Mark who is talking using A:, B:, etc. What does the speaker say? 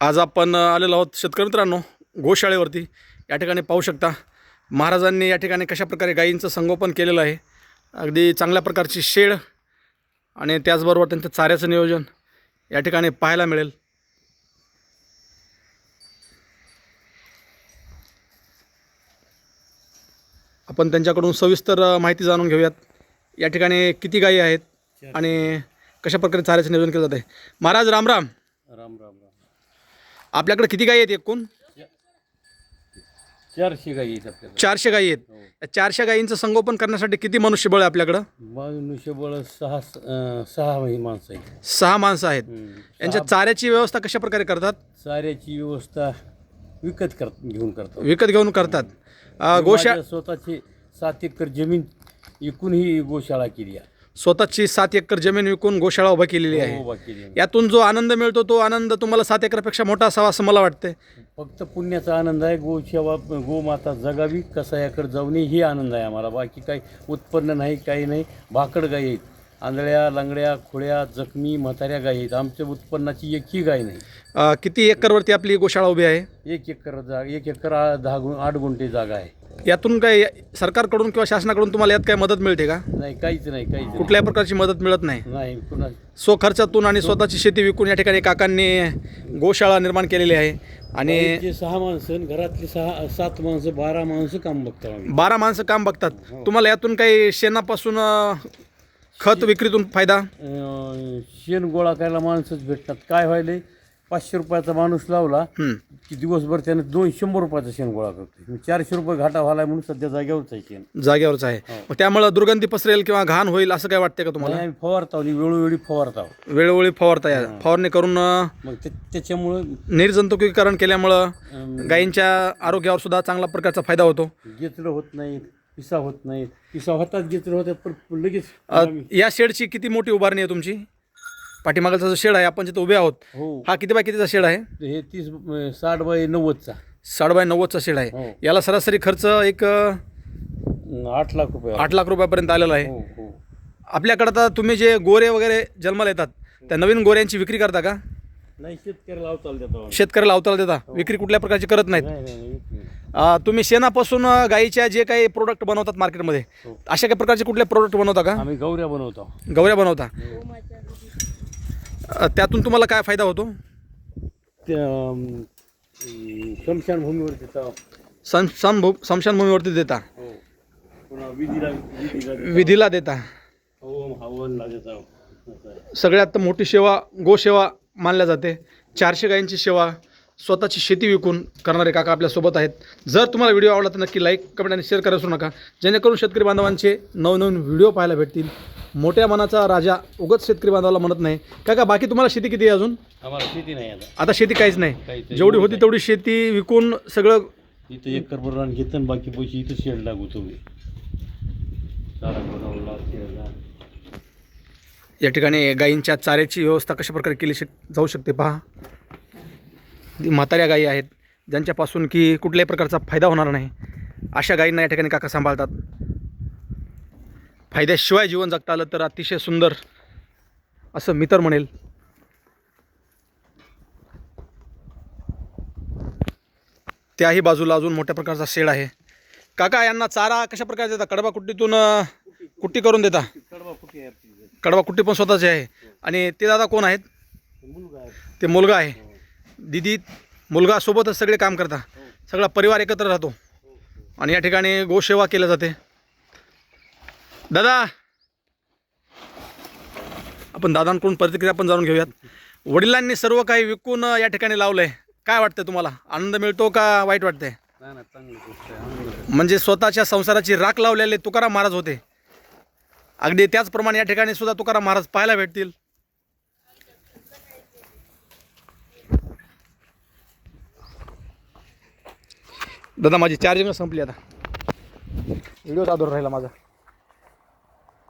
A: आज आपण आलेलो आहोत शेतकरी मित्रांनो गोशाळेवरती. या ठिकाणी पाहू शकता महाराजांनी या ठिकाणी कशाप्रकारे गायींचं संगोपन केलेलं आहे. अगदी चांगल्या प्रकारची शेड आणि त्याचबरोबर त्यांचं चाऱ्याचं नियोजन या ठिकाणी पाहायला मिळेल. आपण त्यांच्याकडून सविस्तर माहिती जाणून घेऊयात. या ठिकाणी किती गायी आहेत आणि कशा प्रकारे चाऱ्याचं नियोजन केलं जाते महाराज रामराम
B: राम राम राम.
A: आपल्याकडे किती गायी आहेत एकूण?
B: चारशे गाई आहेत आपल्याकडे.
A: चारशे गायी आहेत.
B: हो.
A: या चारशे गायींचं संगोपन करण्यासाठी किती मनुष्यबळ आहे आपल्याकडं?
B: मनुष्यबळ सहा सहा ही माणसं आहेत.
A: सहा माणसं आहेत.
B: हम्म.
A: यांच्या चाऱ्याची व्यवस्था कशा प्रकारे करतात?
B: चाऱ्याची व्यवस्था विकत कर घेऊन करतो
A: विकत घेऊन करतात. अं, गोशा
B: माझ्या स्वतःची सात एकर जमीन विकून ही गोशाळा केली आहे.
A: स्वतःची सात एकर जमीन विकून गोशाळा उभा केलेली आहे.
B: उभा केली आहे.
A: यातून जो आनंद मिळतो तो आनंद तुम्हाला सात एकरपेक्षा मोठा असावा असं मला वाटतंय.
B: फक्त पुण्याचा आनंद आहे गोसेवा गोमाता जगावी कसायाकडे जाऊ नये ही आनंद आहे आम्हाला. बाकी काही उत्पन्न नाही काही नाही भाकड गाई आहेत. आंधळ्या लंगड्या खुळ्या जखमी म्हाताऱ्या गाई आहेत. आमच्या उत्पन्नाची एकही गाय नाही.
A: अं, किती एकरवरती आपली गोशाळा उभी आहे?
B: एक एकर जागा एक एकर आ- दहा गुण आठ गुंठे जागा आहे.
A: यातून काय सरकारकडून किंवा शासनाकडून तुम्हाला यात काय मदत मिळते का?
B: नाही काहीच नाही काहीच नाही.
A: कुठल्याही प्रकारची मदत मिळत नाही. स्वखर्चातून आणि स्वतःची शेती विकून या ठिकाणी काकांनी गोशाळा निर्माण केलेली आहे. आणि
B: जे सहा माणसं आणि घरातली सहा सात माणसं बारा माणसं काम बघतो आम्ही.
A: बारा माणसं काम बघतात. तुम्हाला यातून काही शेणापासून अं, खत विक्रीतून फायदा?
B: अं, शेण गोळा करायला माणसंच भेटतात. काय व्हायलंय? पाचशे रुपयाचा माणूस लावला
A: हं.
B: की दिवसभर त्याने दोन शंभर रुपयाचा शेण गोळा करतो चारशे रुपये घाटा व्हायला म्हणून सध्या जागेवरच आहे शेण.
A: जागेवरच आहे. मग त्यामुळं दुर्गंधी पसरेल किंवा घाण होईल असं काय वाटतंय का तुम्हाला?
B: आम्ही फवारतो आणि वेळोवेळी फवारतो
A: वेळोवेळी फवारता या फवारणी करून अं,
B: मग ते त्याच्यामुळं
A: निर्जंतुकीकरण केल्यामुळं गायींच्या आरोग्यावर सुद्धा चांगला प्रकारचा फायदा होतो?
B: गेचरं होत नाहीत पिसा होत नाहीत. पिसा होतात गेचरं होतात पण लगेच
A: अं, या शेडची किती मोठी उभारणी आहे तुमची? पाठीमागचा जो शेड आहे आपण जिथे उभे आहोत
B: हो.
A: हा किती बाय कितीचा शेड आहे?
B: हे तीस अं, साठ बाय नव्वदचा.
A: साठ बाय नव्वदचा शेड आहे.
B: हो.
A: याला सरासरी खर्च एक अं,
B: अं, आठ लाख रुपये
A: आठ लाख रुपयापर्यंत आलेला आहे.
B: हो हो.
A: आपल्याकडं आता तुम्ही जे गोरे वगैरे जन्माला येतात त्या नवीन गोऱ्यांची विक्री करता का?
B: नाही शेतकऱ्याला लावता देतो आम्ही.
A: शेतकऱ्याला अवताला देता. विक्री कुठल्या प्रकारची करत नाहीत.
B: नाही नाही नाही विकत नाही.
A: अं, तुम्ही शेणापासून अं, गाईच्या जे काही प्रोडक्ट बनवतात मार्केटमध्ये
B: हो.
A: अशा काही प्रकारचे कुठले प्रोडक्ट बनवता का?
B: आम्ही गौऱ्या बनवतो.
A: गवऱ्या बनवता. त्यातून तुम्हाला काय फायदा होतो?
B: स्मशानभूमीवर देतो.
A: सम समभू स्मशानभूमीवरती देता?
B: हो. पुन्हा विधीला विधीला देतो.
A: विधीला देता?
B: हवन हवनला देतो. असं आहे.
A: सगळ्यात मोठी सेवा गोसेवा मानल्या जाते. चारशे गायींची सेवा स्वतःची शेती विकून करणारे काका आपल्यासोबत आहेत. जर तुम्हाला व्हिडिओ आवडला तर नक्की लाईक कमेंट आणि शेअर करायला विसरू नका. जेणेकरून शेतकरी बांधवांचे नवनवीन व्हिडिओ पाहायला भेटतील. मोठ्या मनाचा राजा उगत शेतकरी बांधवाला म्हणत नाही. काका बाकी तुम्हाला शेती किती आहे अजून?
B: आम्हाला शेती नाही आता.
A: आता शेती काहीच नाही.
B: काहीच
A: जेवढी होती तेवढी शेती विकून सगळं
B: इथं एकर बरोबर घेतं आणि बाकी पैसे इथं शेड लागू तुम्ही चारा बनवला शेडला
A: या ठिकाणी गायींच्या चाऱ्याची व्यवस्था कशा प्रकारे केली शक जाऊ शकते पहा. ती म्हाताऱ्या गायी आहेत ज्यांच्यापासून की कुठल्याही प्रकारचा फायदा होणार नाही. अशा गायींना या ठिकाणी काका सांभाळतात. फायद्याशिवाय जीवन जगता आलं तर अतिशय सुंदर असं मी तर म्हणेल. त्याही बाजूला अजून मोठ्या प्रकारचा शेड आहे. काका यांना चारा कशा प्रकारे देता? कडबा कुट्टीतून कुट्टी करून देता?
B: कडबा
A: कडबा कुट्टी पण स्वतःचे आहे. आणि ते दादा कोण आहेत? ते मुलगा आहे. दिदी मुलगा सोबतच सगळे काम करता. सगळा परिवार एकत्र राहतो. आणि या ठिकाणी गोसेवा केल्या जाते. दादा! आपण दादांकडून प्रतिक्रिया पण जाणून घेऊयात. वडिलांनी सर्व काही विकून या ठिकाणी लावलं आहे काय वाटतं तुम्हाला? आनंद मिळतो का वाईट वाटतंय?
B: नाही ना चांगली गोष्ट आहे आनंद आहे.
A: म्हणजे स्वतःच्या संसाराची राख लावलेले तुकाराम महाराज होते. अगदी त्याचप्रमाणे या ठिकाणी सुद्धा तुकाराम महाराज पाहायला भेटतील. दादा माझी चार्जिंग संपली आता. व्हिडिओ चालू राहिला माझा.